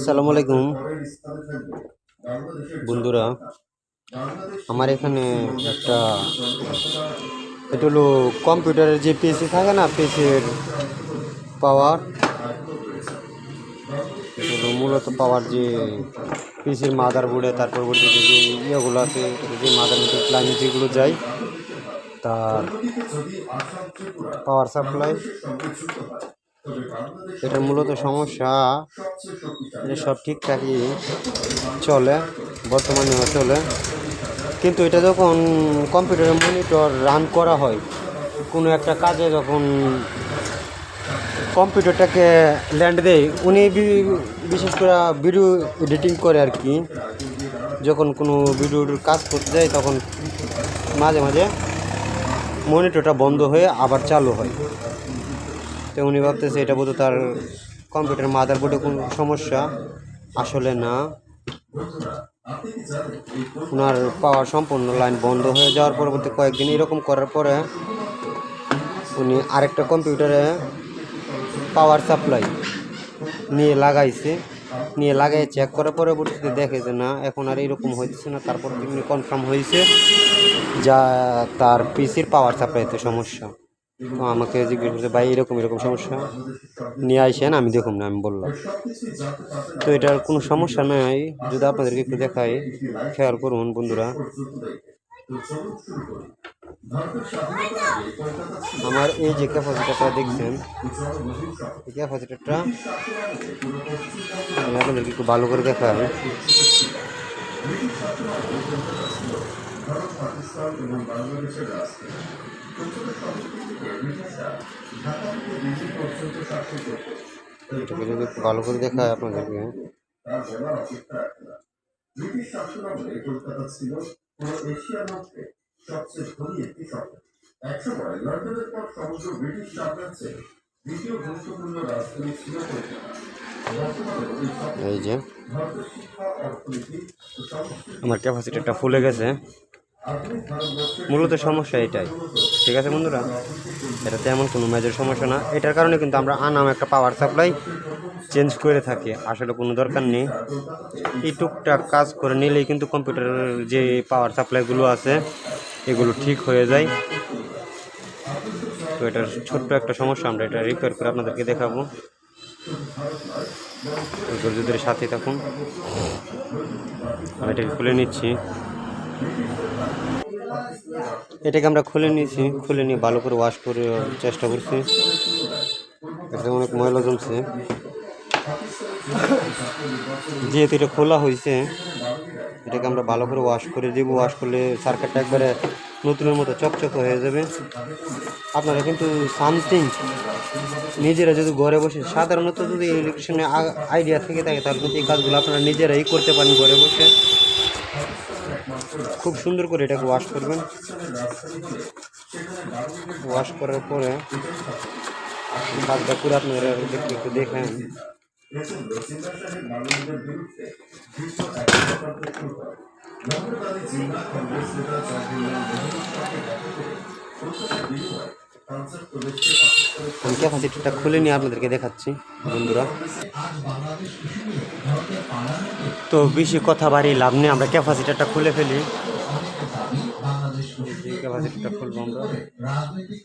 আসসালামু আলাইকুম। বন্ধুরা, আমার এখানে একটা এটা হলো কম্পিউটারের যে পিসি থাকে না পিসির পাওয়ার মূলত পাওয়ার যে পিসির মাদার বোর্ডে তার পরবর্তীতে যে ইয়েগুলো আছে যে মাদার বোর্ডের লাইনে যেগুলো যায়, তার পাওয়ার সাপ্লাই এটা মূলত সমস্যা যে সব ঠিকঠাকই চলে বর্তমানেও চলে। কিন্তু এটা যখন কম্পিউটারে মনিটর রান করা হয়, কোনো একটা কাজে যখন কম্পিউটারটাকে ল্যান্ড দেয়, উনি বিশেষ করে ভিডিও এডিটিং করে আর কি। যখন কোনো ভিডিওর কাজ করতে যায়, তখন মাঝে মাঝে মনিটরটা বন্ধ হয়ে আবার চালু হয়। তো উনি ভাবতেছে এটা বোধহয় তার কম্পিউটার মাদার বোর্ডে কোনো সমস্যা। আসলে না। ওনার পাওয়ার সম্পূর্ণ লাইন বন্ধ হয়ে যাওয়ার পরবর্তী কয়েকদিন এরকম করার পরে উনি আরেকটা কম্পিউটারে পাওয়ার সাপ্লাই নিয়ে লাগাইছে। নিয়ে লাগাই চেক করার পরবর্তীতে দেখে যে না, এখন আর এরকম হইতেছে না। তারপর কনফার্ম হয়েছে যা তার পিসির পাওয়ার সাপ্লাইতে সমস্যা। তো আমাকে জিজ্ঞেস করছে ভাই, এরকম এরকম সমস্যা নিয়ে আসেন আমি দেখুন না, আমি বললাম। তো এটার কোনো সমস্যা নাই, যদি আপনাদেরকে একটু দেখাই, খেয়াল করুন বন্ধুরা। আমার এই যে ক্যাপাসিটারটা দেখছেন, এই ক্যাপাসিটারটা আমি আপনাদেরকে একটু ভালো করে দেখাই। এটাকে যদি একটু ভালো করে দেখায় আপনাদেরকে ব্রিটিশ একটি এই যে। আমার ক্যাপাসিটিটা ফুলে গেছে। মূলত সমস্যা এটাই। ঠিক আছে বন্ধুরা? এটা তেমন কোনো মেজর সমস্যা না। এটার কারণে কিন্তু আমরা আনাম একটা পাওয়ার সাপ্লাই চেঞ্জ করে থাকি। আসলে কোনো দরকার নেই। এই টুকটাক কাজ করে নিলেই কিন্তু কম্পিউটারের যে পাওয়ার সাপ্লাইগুলো আছে, এগুলো ঠিক হয়ে যায়। তো এটার ছোট্ট একটা সমস্যা আমরা এটা রিপেয়ার করে আপনাদেরকে দেখাবো। যদি সাথে থাকুন। আমি এটাকে খুলে নিচ্ছি। এটাকে আমরা খুলে নিয়েছি, খুলে নিয়ে ভালো করে ওয়াশ করে চেষ্টা করছি। এটাতে অনেক ময়লা জমছে। যেহেতু এটা খোলা হয়েছে, এটাকে আমরা ভালো করে ওয়াশ করে দিব। ওয়াশ করলে সার্কিটটা একবারে নতুনের মতো চকচক হয়ে যাবে। আপনারা কিন্তু সামথিং নিজেরা যদি ঘরে বসে, সাধারণত যদি ইলেকট্রিশিয়ানের আইডিয়া থেকে থাকে, তাহলে কিন্তু এই কাজগুলো আপনারা নিজেরাই করতে পারেন ঘরে বসে। খুব সুন্দর করে এটাকে ওয়াশ করবেন। ওয়াশ করার পরে কাজটা করে আপনারা দেখতে একটু দেখেন। প্রচণ্ড সিন্দার সাহেব বাঙালিদের বিরুদ্ধে দীর্ঘ এক চক্রান্ত শুরু করে নগরবাদী জিন্না কংগ্রেস নেতা আমি ক্যাপাসিটিটা খুলে নিয়ে আপনাদেরকে দেখাচ্ছি, বন্ধুরা। তো বেশি কথা বাড়ি লাভ নেই, আমরা ক্যাপাসিটারটা খুলে ফেলি। ক্যাপাসিটিটা খুলবো আমরা। রাজনৈতিক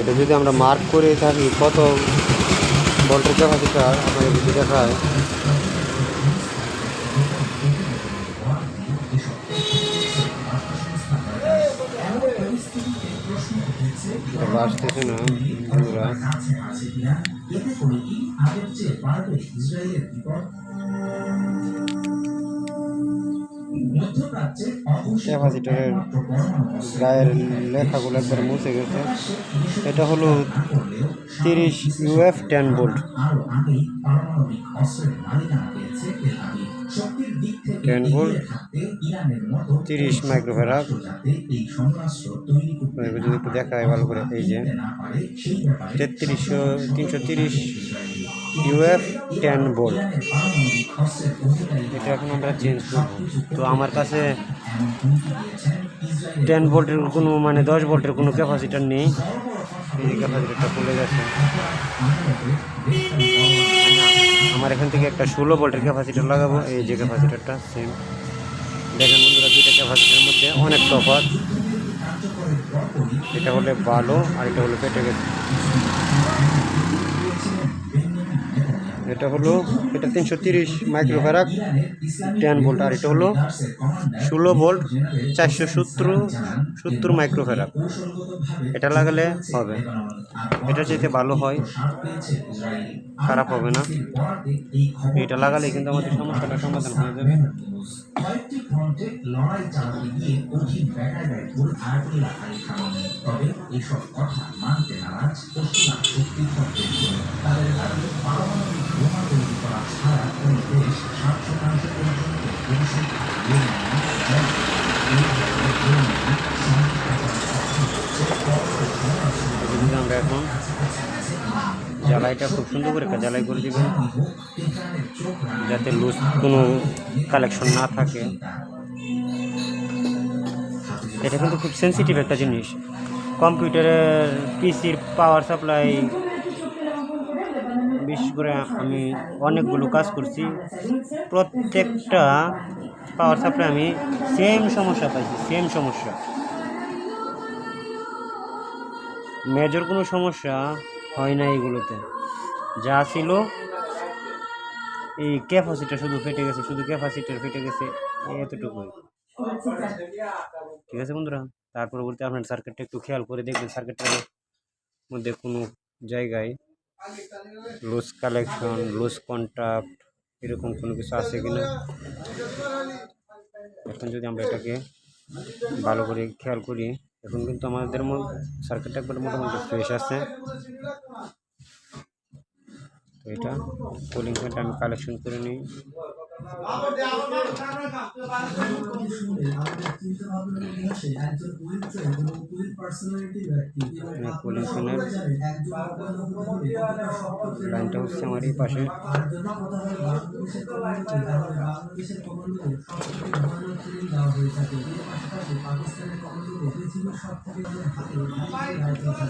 এটা যদি আমরা মার্ক করে থাকি কত ভোল্টের ক্যাপাসিটার আপনাদের যদি দেখায়? আসতেছে না বন্ধুরা। গায়ের লেখাগুলো একবার মুছে গেছে। এটা হলো তিরিশ ইউএফ টেন বোল্ট 10 ভোল্ট, তিরিশ থাকতে ইরানের মতো 30 কোনো মাইক্রোফ্যারাড। রাষ্ট্র যাতে এই সমরাস্ত্র তৈরি করতে এবার না যদি একটু দেখায় ভালো করে, এই যে তেত্রিশশো তিনশো তিরিশ ইউএফ টেন অধিকারী এটা এখন আমরা চেঞ্জ তো আমার কাছে টেন ভোল্টের কোনো মানে দশ ভোল্টের কোনো ক্যাপাসিটার নেই। যে ক্যাপাসিটারটা খুলে গেছে আমার এখান থেকে একটা ষোলো ভোল্টের ক্যাপাসিটার লাগাবো এই যে ক্যাপাসিটারটা সেম দেখেন বন্ধুরা দুইটা ক্যাপাসিটারের মধ্যে অনেক তফাৎ এটা হলে ভালো আর এটা হলো পেটে গেছে এটা হলো, এটা তিনশো তিরিশ মাইক্রোফ্যারাক টেন ভোল্ট আর এটা হলো ষোলো ভোল্ট চারশো সত্তর সত্তর মাইক্রোফ্যারাক এটা লাগালে হবে। এটা যেতে ভালো হয়। খারাপ হবে না। এটা লাগালে কিন্তু আমাদের সমস্যাটা সমাধান হয়ে যাবে। কয়েকটি লড়াই গিয়ে আলী খামেনি তবে এসব কথা মানতে নারাজ পশ্চিমা শক্তিধর দেশগুলো তাদের দাবি পারমাণবিক বোমা তৈরি করা ছাড়া কোনো দেশ ষাট শতাংশ পর্যন্ত জ্বালাইটা খুব সুন্দর করে জ্বালাই করে দিবেন। যাতে লুজ কোনো কালেকশন না থাকে। এটা কিন্তু খুব সেন্সিটিভ একটা জিনিস। কম্পিউটারের পিসির পাওয়ার সাপ্লাই বিশেষ করে আমি অনেকগুলো কাজ করছি। প্রত্যেকটা পাওয়ার সাপ্লাই আমি সেম সমস্যা পাইছি সেম সমস্যা। মেজর কোনো সমস্যা হয় না এগুলোতে। যা ছিল, এই ক্যাপাসিটার শুধু ফেটে গেছে, শুধু ক্যাপাসিটার ফেটে গেছে, এতটুকুই। ঠিক আছে বন্ধুরা? তার পরবর্তী আপনার সার্কিটটা একটু খেয়াল করে দেখবেন সার্কিটটার মধ্যে কোনো জায়গায় লুজ কালেকশন লুজ কন্ট্যাক্ট এরকম কোনো কিছু আছে কিনা? এখন যদি আমরা এটাকে ভালো করে খেয়াল করি, এখন কিন্তু আমাদের সার্কিটটা একবার মোটামুটি ফ্রেশ আছে। তো এটা কুলিং ফ্যানটা আমি কালেকশন করে নিই। লাইনটা হচ্ছে আমার এই পাশে।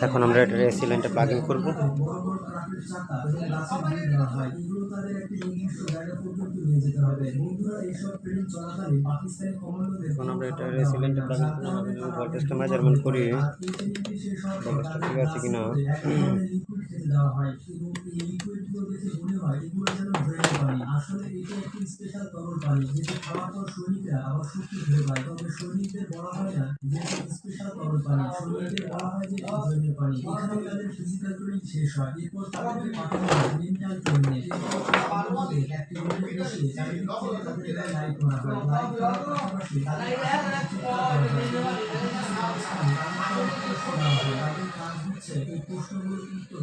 এখন আমরা এটা এসি লাইনটা প্লাগ এখন আমরা এটা ইন করব যদি ভোল্টেজটা মেজারমেন্ট করি ভোল্টেজটা ঠিক আছে কিনা। আসলে এটা একটি স্পেশাল তরল পানি, যেটি খাওয়ার পর সৈনিকরা আবার শক্তি ফিরে পায়। তবে সৈনিকদের বলা হয় না যে স্পেশাল তরল পানি। সৈনিকদের বলা হয় যে জৈনের পানি। এখানে তাদের ফিজিক্যাল ট্রেনিং শেষ হয়। এরপর তাদেরকে পাঠানো হয় মেন্টাল ট্রেনিং একটি রুমে বসে চারিদিক থেকে তাদের লাইট করা হয়। লাইট করার পাশাপাশি তাদের কাজ হচ্ছে এই প্রশ্নগুলোর উত্তর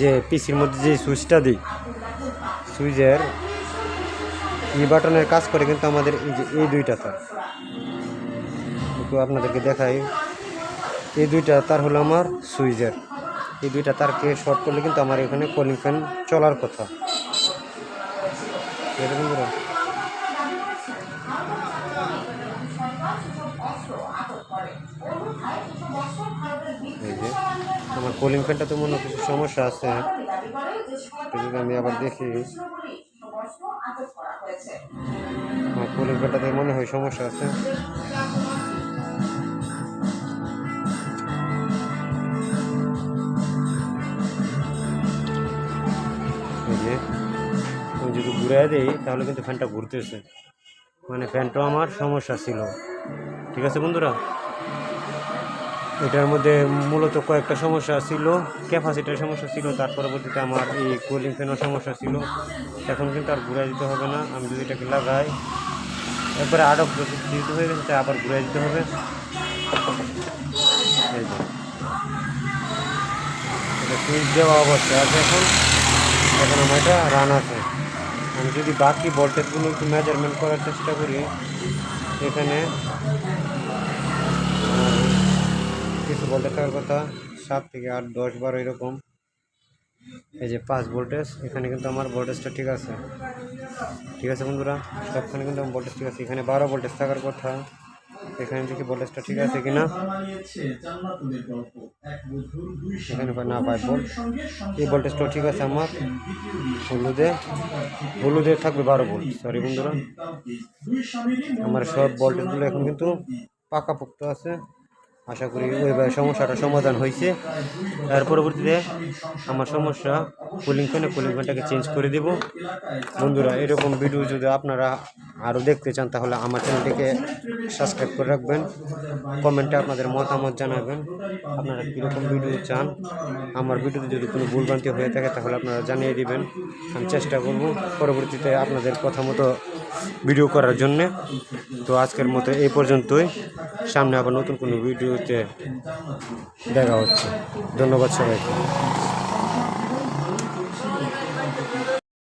যে পিসির মধ্যে যে সুইচটা দিই, সুইচের এই বাটনের কাজ করে কিন্তু আমাদের এই যে এই দুইটা তার। একটু আপনাদেরকে দেখাই, এই দুইটা তার হলো আমার সুইচের। এই দুইটা তারকে শর্ট করলে কিন্তু আমার এখানে কলিং ফ্যান চলার কথা। ঠিক কুলিং ফ্যানটা তো মনে কিছু সমস্যা আছে। যদি আমি আবার দেখি। কুলিং ফ্যানটাতে মনে হয় সমস্যা আছে। যদি ঘুরে দিই, তাহলে কিন্তু ফ্যানটা ঘুরতেছে। মানে ফ্যানটাও আমার সমস্যা ছিল। ঠিক আছে বন্ধুরা? এটার মধ্যে মূলত কয়েকটা সমস্যা ছিল ক্যাপাসিটির সমস্যা ছিল, তার পরবর্তীতে আমার এই কুলিং ফ্যানের সমস্যা ছিল। এখন কিন্তু আর ঘুরে দিতে হবে না, আমি যদি এটাকে লাগাই একবারে আরও দিতে হয়ে গেছে আবার ঘুরে দিতে হবে। এটা সুইচ দেওয়া অবস্থায় আছে এখন। এখন আমার এটা রান আছে। আমি যদি বাকি ভোল্টেজগুলো একটু মেজারমেন্ট করার চেষ্টা করি, এখানে ভোল্টেজ থাকার কথা, সাত থেকে আট, দশ, বারো এরকম। এই যে পাঁচ ভোল্টেজ এখানে কিন্তু আমার ভোল্টেজটা ঠিক আছে। ঠিক আছে বন্ধুরা? সবখানে কিন্তু আমার ভোল্টেজ ঠিক আছে। এখানে বারো ভোল্টেজ থাকার কথা। এখানে দেখি ভোল্টেজটা ঠিক আছে কিনা? এখানে না ফাইভ ভোল্ট এই ভোল্টেজটাও ঠিক আছে আমার। হলুদে হলুদে থাকবে বারো ভোল্ট সরি বন্ধুরা। আমার সব ভোল্টেজগুলো এখন কিন্তু পাকা পাকাপোক্ত আছে। আশা করি ওইভাবে সমস্যাটা সমাধান হয়েছে। তার পরবর্তীতে আমার সমস্যা কুলিং ফ্যানে কুলিং ফ্যানটাকে চেঞ্জ করে দেব। বন্ধুরা, এরকম ভিডিও যদি আপনারা আরও দেখতে চান, তাহলে আমার চ্যানেলটিকে সাবস্ক্রাইব করে রাখবেন। কমেন্টে আপনাদের মতামত জানাবেন। আপনারা কীরকম ভিডিও চান? আমার ভিডিওতে যদি কোনো ভুলভ্রান্তি হয়ে থাকে, তাহলে আপনারা জানিয়ে দিবেন। আমি চেষ্টা করব। পরবর্তীতে আপনাদের কথা মতো ভিডিও করার জন্যে। তো আজকের মতো এই পর্যন্তই। সামনে আবার নতুন কোনো ভিডিওতে দেখা হচ্ছে। ধন্যবাদ সবাইকে।